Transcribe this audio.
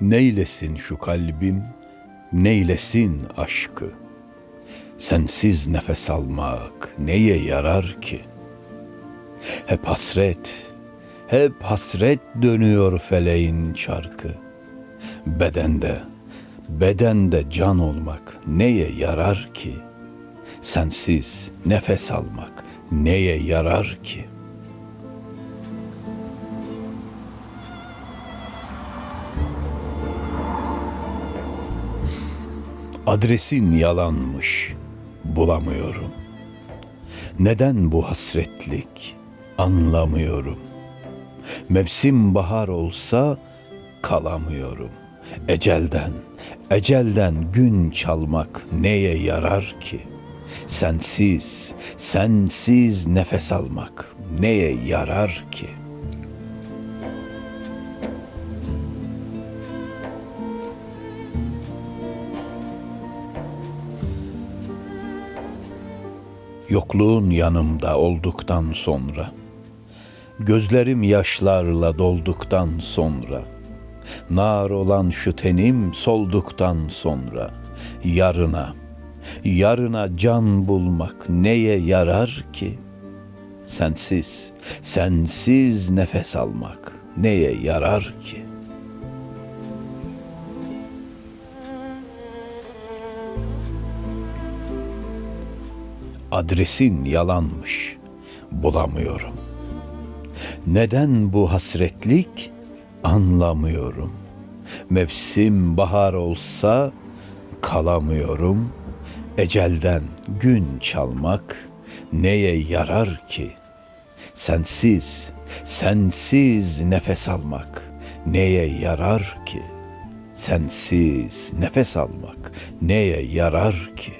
Neylesin şu kalbim, neylesin aşkı. Sensiz nefes almak neye yarar ki? Hep hasret, hep hasret dönüyor feleğin çarkı. Bedende, bedende can olmak neye yarar ki? Sensiz nefes almak neye yarar ki? Adresin yalanmış, bulamıyorum. Neden bu hasretlik anlamıyorum. Mevsim bahar olsa kalamıyorum. Ecelden, ecelden gün çalmak neye yarar ki? Sensiz, sensiz nefes almak neye yarar ki? Yokluğun yanımda olduktan sonra, gözlerim yaşlarla dolduktan sonra, nar olan şu tenim solduktan sonra, yarına, yarına can bulmak neye yarar ki? Sensiz, sensiz nefes almak neye yarar ki? Adresin yalanmış. Bulamıyorum. Neden bu hasretlik? Anlamıyorum. Mevsim bahar olsa kalamıyorum. Ecelden gün çalmak neye yarar ki? Sensiz, sensiz nefes almak neye yarar ki? Sensiz nefes almak neye yarar ki?